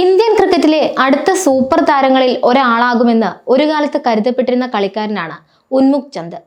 Indian ക്രിക്കറ്റിലെ അടുത്ത super താരങ്ങളിൽ ഒരാളാകുമെന്ന് ഒരു കാലത്ത് കരുതപ്പെട്ടിരുന്ന കളിക്കാരനാണ് ഉന്മുക് ചന്ദ്.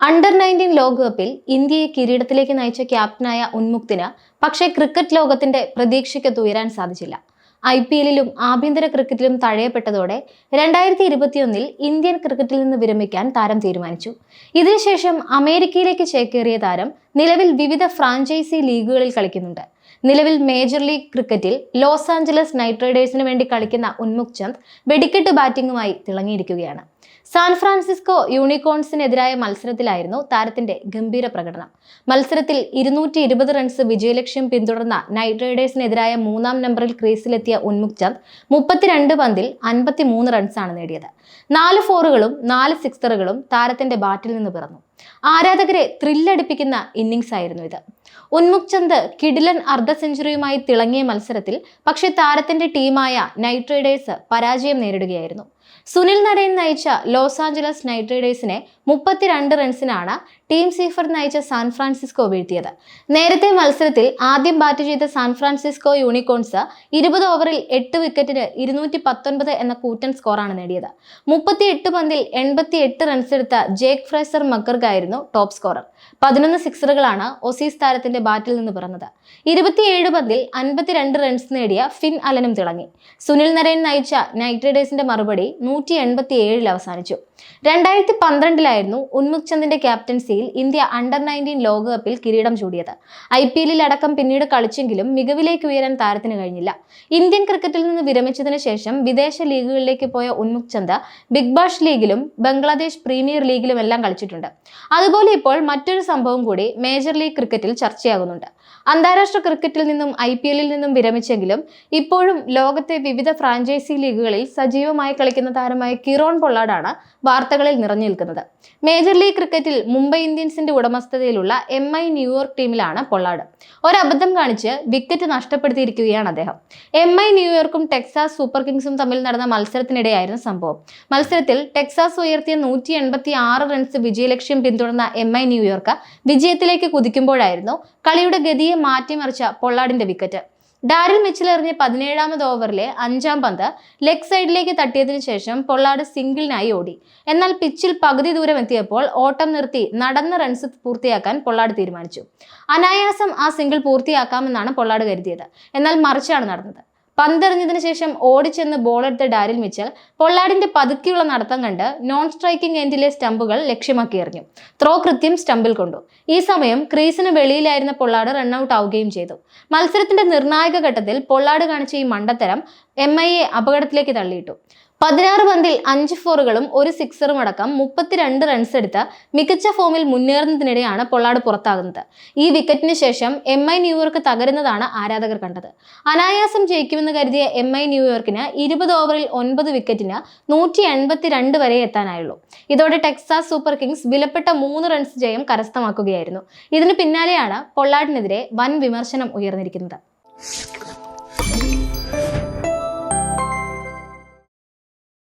അണ്ടർ നയന്റീൻ ലോകകപ്പിൽ ഇന്ത്യയെ കിരീടത്തിലേക്ക് നയിച്ച ക്യാപ്റ്റനായ ഉന്മുക്തിന് പക്ഷേ ക്രിക്കറ്റ് ലോകത്തിന്റെ പ്രതീക്ഷയ്ക്ക് ഉയരാൻ സാധിച്ചില്ല. ഐ പി എല്ലിലും ആഭ്യന്തര ക്രിക്കറ്റിലും തഴയപ്പെട്ടതോടെ രണ്ടായിരത്തി ഇരുപത്തിയൊന്നിൽ ഇന്ത്യൻ ക്രിക്കറ്റിൽ നിന്ന് വിരമിക്കാൻ താരം തീരുമാനിച്ചു. ഇതിനുശേഷം അമേരിക്കയിലേക്ക് ചേക്കേറിയ താരം നിലവിൽ വിവിധ ഫ്രാഞ്ചൈസി ലീഗുകളിൽ കളിക്കുന്നുണ്ട്. നിലവിൽ മേജർ ലീഗ് ക്രിക്കറ്റിൽ ലോസ് ആഞ്ചലസ് നൈറ്റ് റൈഡേഴ്സിന് വേണ്ടി കളിക്കുന്ന ഉന്മുക് ചന്ദ് വെടിക്കെട്ട് ബാറ്റിംഗുമായി തിളങ്ങിയിരിക്കുകയാണ്. സാൻ ഫ്രാൻസിസ്കോ യൂണിക്കോൺസിനെതിരായ മത്സരത്തിലായിരുന്നു താരത്തിന്റെ ഗംഭീര പ്രകടനം. മത്സരത്തിൽ ഇരുന്നൂറ്റി ഇരുപത് റൺസ് വിജയലക്ഷ്യം പിന്തുടർന്ന നൈറ്റ് റൈഡേഴ്സിനെതിരായ മൂന്നാം നമ്പറിൽ ക്രീസിലെത്തിയ ഉന്മുക് ചന്ദ് മുപ്പത്തിരണ്ട് പന്തിൽ അൻപത്തി മൂന്ന് റൺസാണ് നേടിയത്. നാല് ഫോറുകളും നാല് സിക്സറുകളും താരത്തിന്റെ ബാറ്റിൽ നിന്ന് പിറന്നു. ആരാധകരെ ത്രില്ലടിപ്പിക്കുന്ന ഇന്നിംഗ്സ് ആയിരുന്നു ഇത്. ഉന്മുക് ചന്ദ് കിഡിലൻ അർദ്ധ സെഞ്ചുറിയുമായി തിളങ്ങിയ മത്സരത്തിൽ പക്ഷേ താരത്തിന്റെ ടീമായ നൈറ്റ് റൈഡേഴ്സ് പരാജയം നേരിടുകയായിരുന്നു. സുനിൽ നരേൻ നയിച്ച ലോസ് ആഞ്ചലസ് നൈറ്റ് റൈഡേഴ്സിനെ മുപ്പത്തിരണ്ട് റൺസിനാണ് ടീം സീഫർ നയിച്ച സാൻ ഫ്രാൻസിസ്കോ വീഴ്ത്തിയത്. നേരത്തെ മത്സരത്തിൽ ആദ്യം ബാറ്റ് ചെയ്ത സാൻ ഫ്രാൻസിസ്കോ യൂണിക്കോൺസ് ഇരുപത് ഓവറിൽ എട്ട് വിക്കറ്റിന് ഇരുന്നൂറ്റി പത്തൊൻപത് എന്ന കൂറ്റൻ സ്കോറാണ് നേടിയത്. മുപ്പത്തി എട്ട് പന്തിൽ എൺപത്തി എട്ട് റൺസ് എടുത്ത ജേക്ക് ഫ്രേസർ മക്കർക്കായിരുന്നു ടോപ്പ് സ്കോറർ. പതിനൊന്ന് സിക്സറുകളാണ് ഒസീസ് താരത്തിന്റെ ബാറ്റിൽ നിന്ന് പിറന്നത്. ഇരുപത്തിയേഴ് പന്തിൽ അൻപത്തിരണ്ട് റൺസ് നേടിയ ഫിൻ അലനും തിളങ്ങി. സുനിൽ നരേൻ നയിച്ച നൈറ്റ് റൈഡേഴ്സിന്റെ മറുപടി നൂറ്റി എൺപത്തി ഏഴിൽ അവസാനിച്ചു. രണ്ടായിരത്തി പന്ത്രണ്ടിലായിരുന്നു ഉന്മുഖ് ചന്ദിന്റെ ക്യാപ്റ്റൻസിയിൽ ഇന്ത്യ അണ്ടർ നയന്റീൻ ലോകകപ്പിൽ കിരീടം ചൂടിയത്. ഐ പി എല്ലിൽ അടക്കം പിന്നീട് കളിച്ചെങ്കിലും മികവിലേക്ക് ഉയരാൻ താരത്തിന് കഴിഞ്ഞില്ല. ഇന്ത്യൻ ക്രിക്കറ്റിൽ നിന്ന് വിരമിച്ചതിന് ശേഷം വിദേശ ലീഗുകളിലേക്ക് പോയ ഉന്മുഖ് ചന്ദ് ബിഗ് ബാഷ് ലീഗിലും ബംഗ്ലാദേശ് പ്രീമിയർ ലീഗിലും എല്ലാം കളിച്ചിട്ടുണ്ട്. അതുപോലെ ഇപ്പോൾ മറ്റൊരു സംഭവം കൂടി മേജർ ലീഗ് ക്രിക്കറ്റിൽ ചർച്ചയാകുന്നുണ്ട്. അന്താരാഷ്ട്ര ക്രിക്കറ്റിൽ നിന്നും ഐ പി എല്ലിൽ നിന്നും വിരമിച്ചെങ്കിലും ഇപ്പോഴും ലോകത്തെ വിവിധ ഫ്രാഞ്ചൈസി ലീഗുകളിൽ സജീവമായി കളിക്കുന്ന താരമായ കിറോൺ പൊള്ളാടാണ് വാർത്തകളിൽ നിറഞ്ഞു നിൽക്കുന്നത് മേജർ ലീഗ് ക്രിക്കറ്റിൽ മുംബൈ ഇന്ത്യൻസിന്റെ ഉടമസ്ഥതയിലുള്ള എം ഐ ന്യൂയോർക്ക് ടീമിലാണ് പൊള്ളാട് ഒരബദ്ധം കാണിച്ച് വിക്കറ്റ് നഷ്ടപ്പെടുത്തിയിരിക്കുകയാണ് അദ്ദേഹം. എം ഐ ന്യൂയോർക്കും ടെക്സാസ് സൂപ്പർ കിങ്സും തമ്മിൽ നടന്ന മത്സരത്തിനിടെയായിരുന്നു സംഭവം. മത്സരത്തിൽ ടെക്സാസ് ഉയർത്തിയ നൂറ്റി എൺപത്തി ആറ് റൺസ് വിജയലക്ഷ്യം പിന്തുടർന്ന എം ഐ ന്യൂയോർക്ക് വിജയത്തിലേക്ക് കുതിക്കുമ്പോഴായിരുന്നു കളിയുടെ ഗതിയെ മാറ്റിമറിച്ച പൊള്ളാടിന്റെ വിക്കറ്റ് ഡാരിൽ മിച്ചിൽ എറിഞ്ഞ പതിനേഴാമത് ഓവറിലെ അഞ്ചാം പന്ത് ലെഗ് സൈഡിലേക്ക് തട്ടിയതിനു ശേഷം പൊള്ളാട് സിംഗിളിനായി ഓടി. എന്നാൽ പിച്ചിൽ പകുതി ദൂരം എത്തിയപ്പോൾ ഓട്ടം നിർത്തി നടന്ന റൺസ് പൂർത്തിയാക്കാൻ പൊള്ളാട് തീരുമാനിച്ചു. അനായാസം ആ സിംഗിൾ പൂർത്തിയാക്കാമെന്നാണ് പൊള്ളാട് കരുതിയത്. എന്നാൽ മറിച്ചാണ് നടന്നത്. പന്തെറിഞ്ഞതിനു ശേഷം ഓടിച്ചെന്ന് ബോളെടുത്ത ഡാരിൽ മിച്ചൽ പൊള്ളാടിന്റെ പതുക്കെയുള്ള നടത്തം കണ്ട് നോൺ സ്ട്രൈക്കിംഗ് എൻഡിലെ സ്റ്റമ്പുകൾ ലക്ഷ്യമാക്കി എറിഞ്ഞു. ത്രോ കൃത്യം സ്റ്റമ്പിൽ കൊണ്ടു. ഈ സമയം ക്രീസിന് വെളിയിലായിരുന്ന പൊള്ളാട് റൺഔട്ട് ആവുകയും ചെയ്തു. മത്സരത്തിന്റെ നിർണായക ഘട്ടത്തിൽ പൊള്ളാട് കാണിച്ച ഈ മണ്ടത്തരം എം അപകടത്തിലേക്ക് തള്ളിയിട്ടു. പതിനാറ് പന്തിൽ അഞ്ച് ഫോറുകളും ഒരു സിക്സറും അടക്കം മുപ്പത്തിരണ്ട് റൺസ് എടുത്ത് മികച്ച ഫോമിൽ മുന്നേറുന്നതിനിടെയാണ് പൊള്ളാട് പുറത്താകുന്നത്. ഈ വിക്കറ്റിന് ശേഷം എം ഐ ന്യൂയോർക്ക് തകരുന്നതാണ് ആരാധകർ കണ്ടത്. അനായാസം ജയിക്കുമെന്ന് കരുതിയ എം ഐ ന്യൂയോർക്കിന് ഇരുപത് ഓവറിൽ ഒൻപത് വിക്കറ്റിന് നൂറ്റി എൺപത്തിരണ്ട് വരെ എത്താനായുള്ളൂ. ഇതോടെ ടെക്സാസ് സൂപ്പർ കിങ്സ് വിലപ്പെട്ട മൂന്ന് റൺസ് ജയം കരസ്ഥമാക്കുകയായിരുന്നു. ഇതിന് പിന്നാലെയാണ് പൊള്ളാടിനെതിരെ വൻ വിമർശനം ഉയർന്നിരിക്കുന്നത്.